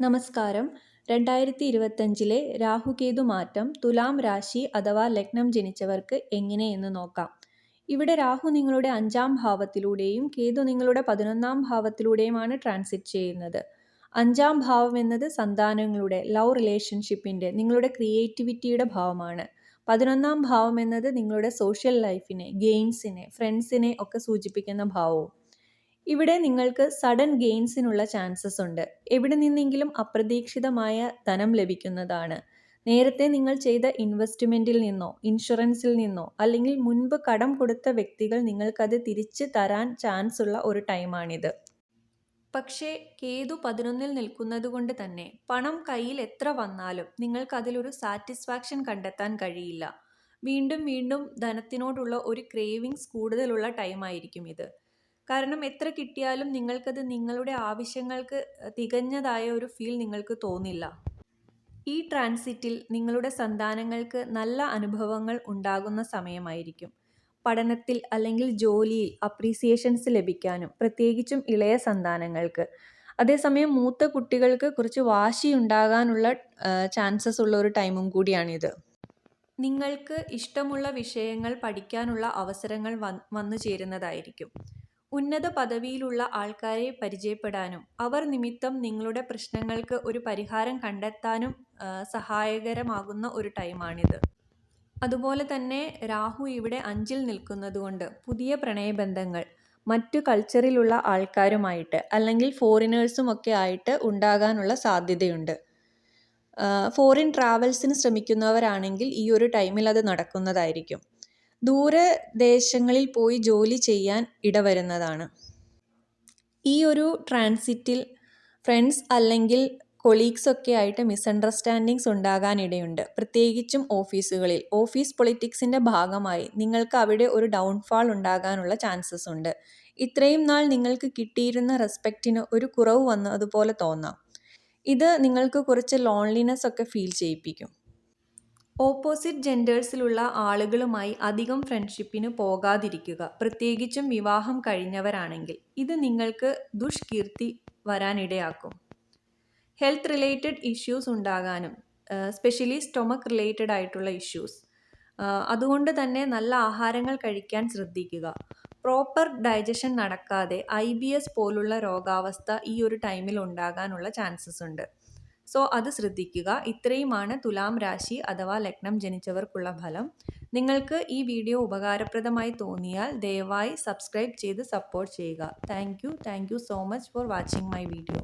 നമസ്കാരം. രണ്ടായിരത്തി ഇരുപത്തഞ്ചിലെ രാഹുകേതു മാറ്റം തുലാം രാശി അഥവാ ലഗ്നം ജനിച്ചവർക്ക് എങ്ങനെയെന്ന് നോക്കാം. ഇവിടെ രാഹു നിങ്ങളുടെ അഞ്ചാം ഭാവത്തിലൂടെയും കേതു നിങ്ങളുടെ പതിനൊന്നാം ഭാവത്തിലൂടെയുമാണ് ട്രാൻസിറ്റ് ചെയ്യുന്നത്. അഞ്ചാം ഭാവം എന്നത് സന്താനങ്ങളുടെ ലവ് റിലേഷൻഷിപ്പിന്റെ നിങ്ങളുടെ ക്രിയേറ്റിവിറ്റിയുടെ ഭാവമാണ്. പതിനൊന്നാം ഭാവം എന്നത് നിങ്ങളുടെ സോഷ്യൽ ലൈഫിനെ ഗെയിംസിനെ ഫ്രണ്ട്സിനെ ഒക്കെ സൂചിപ്പിക്കുന്ന ഭാവവും. ഇവിടെ നിങ്ങൾക്ക് സഡൻ ഗെയിൻസിനുള്ള ചാൻസസ് ഉണ്ട്. എവിടെ നിന്നെങ്കിലും അപ്രതീക്ഷിതമായ ധനം ലഭിക്കുന്നതാണ്. നേരത്തെ നിങ്ങൾ ചെയ്ത ഇൻവെസ്റ്റ്മെന്റിൽ നിന്നോ ഇൻഷുറൻസിൽ നിന്നോ അല്ലെങ്കിൽ മുൻപ് കടം കൊടുത്ത വ്യക്തികൾ നിങ്ങൾക്കത് തിരിച്ച് തരാൻ ചാൻസ് ഉള്ള ഒരു ടൈമാണിത് പക്ഷേ കേതു പതിനൊന്നിൽ നിൽക്കുന്നത് കൊണ്ട് തന്നെ പണം കയ്യിൽ എത്ര വന്നാലും നിങ്ങൾക്കതിലൊരു സാറ്റിസ്ഫാക്ഷൻ കണ്ടെത്താൻ കഴിയില്ല. വീണ്ടും വീണ്ടും ധനത്തിനോടുള്ള ഒരു ക്രേവിങ്സ് കൂടുതലുള്ള ടൈമായിരിക്കും ഇത്. കാരണം എത്ര കിട്ടിയാലും നിങ്ങൾക്കത് നിങ്ങളുടെ ആവശ്യങ്ങൾക്ക് തികഞ്ഞതായ ഒരു ഫീൽ നിങ്ങൾക്ക് തോന്നില്ല. ഈ ട്രാൻസിറ്റിൽ നിങ്ങളുടെ സന്താനങ്ങൾക്ക് നല്ല അനുഭവങ്ങൾ ഉണ്ടാകുന്ന സമയമായിരിക്കും. പഠനത്തിൽ അല്ലെങ്കിൽ ജോലിയിൽ അപ്രീസിയേഷൻസ് ലഭിക്കാനും പ്രത്യേകിച്ചും ഇളയ സന്താനങ്ങൾക്ക്. അതേസമയം മൂത്ത കുട്ടികൾക്ക് കുറച്ച് വാശി ഉണ്ടാകാനുള്ള ചാൻസസ് ഉള്ള ഒരു ടൈമും കൂടിയാണിത്. നിങ്ങൾക്ക് ഇഷ്ടമുള്ള വിഷയങ്ങൾ പഠിക്കാനുള്ള അവസരങ്ങൾ വന്നു ചേരുന്നതായിരിക്കും. ഉന്നത പദവിയിലുള്ള ആൾക്കാരെ പരിചയപ്പെടാനും അവർ നിമിത്തം നിങ്ങളുടെ പ്രശ്നങ്ങൾക്ക് ഒരു പരിഹാരം കണ്ടെത്താനും സഹായകരമാകുന്ന ഒരു ടൈമാണിത്. അതുപോലെ തന്നെ രാഹു ഇവിടെ അഞ്ചിൽ നിൽക്കുന്നതുകൊണ്ട് പുതിയ പ്രണയബന്ധങ്ങൾ മറ്റു കൾച്ചറിലുള്ള ആൾക്കാരുമായിട്ട് അല്ലെങ്കിൽ ഫോറിനേഴ്സും ഒക്കെ ആയിട്ട് ഉണ്ടാകാനുള്ള സാധ്യതയുണ്ട്. ഫോറിൻ ട്രാവൽസിന് ശ്രമിക്കുന്നവരാണെങ്കിൽ ഈ ഒരു ടൈമിൽ അത് നടക്കുന്നതായിരിക്കും. ദൂരദേശങ്ങളിൽ പോയി ജോലി ചെയ്യാൻ ഇടവരുന്നതാണ്. ഈ ഒരു ട്രാൻസിറ്റിൽ ഫ്രണ്ട്സ് അല്ലെങ്കിൽ കൊളീഗ്സ് ഒക്കെ ആയിട്ട് മിസ്അണ്ടർസ്റ്റാൻഡിങ്സ് ഉണ്ടാകാനിടയുണ്ട്. പ്രത്യേകിച്ചും ഓഫീസുകളിൽ. ഓഫീസ് പൊളിറ്റിക്സിന്റെ ഭാഗമായി നിങ്ങൾക്ക് അവിടെ ഒരു ഡൗൺഫാൾ ഉണ്ടാകാനുള്ള ചാൻസസ് ഉണ്ട്. ഇത്രയും നാൾ നിങ്ങൾക്ക് കിട്ടിയിരുന്ന റെസ്പെക്റ്റിന് ഒരു കുറവ് വന്നതുപോലെ തോന്നാം. ഇത് നിങ്ങൾക്ക് കുറച്ച് ലോൺലിനെസ് ഒക്കെ ഫീൽ ചെയ്യിപ്പിക്കും. ഓപ്പോസിറ്റ് ജെൻഡേഴ്സിലുള്ള ആളുകളുമായി അധികം ഫ്രണ്ട്ഷിപ്പിന് പോകാതിരിക്കുക പ്രത്യേകിച്ചും വിവാഹം കഴിഞ്ഞവരാണെങ്കിൽ. ഇത് നിങ്ങൾക്ക് ദുഷ്കീർത്തി വരാനിടയാക്കും. ഹെൽത്ത് റിലേറ്റഡ് ഇഷ്യൂസ് ഉണ്ടാകാനും സ്പെഷ്യലി സ്റ്റൊമക്ക് റിലേറ്റഡ് ആയിട്ടുള്ള ഇഷ്യൂസ്. അതുകൊണ്ട് തന്നെ നല്ല ആഹാരങ്ങൾ കഴിക്കാൻ ശ്രദ്ധിക്കുക. പ്രോപ്പർ ഡൈജഷൻ നടക്കാതെ ഐ ബി എസ് പോലുള്ള രോഗാവസ്ഥ ഈ ഒരു ടൈമിൽ ഉണ്ടാകാനുള്ള ചാൻസസ് ഉണ്ട്. സോ അത് ശ്രദ്ധിക്കുക. ഇത്രയുമാണ് തുലാം രാശി അഥവാ ലഗ്നം ജനിച്ചവർക്കുള്ള ഫലം. നിങ്ങൾക്ക് ഈ വീഡിയോ ഉപകാരപ്രദമായി തോന്നിയാൽ ദയവായി സബ്സ്ക്രൈബ് ചെയ്ത് സപ്പോർട്ട് ചെയ്യുക. Thank you thank you so much for watching my video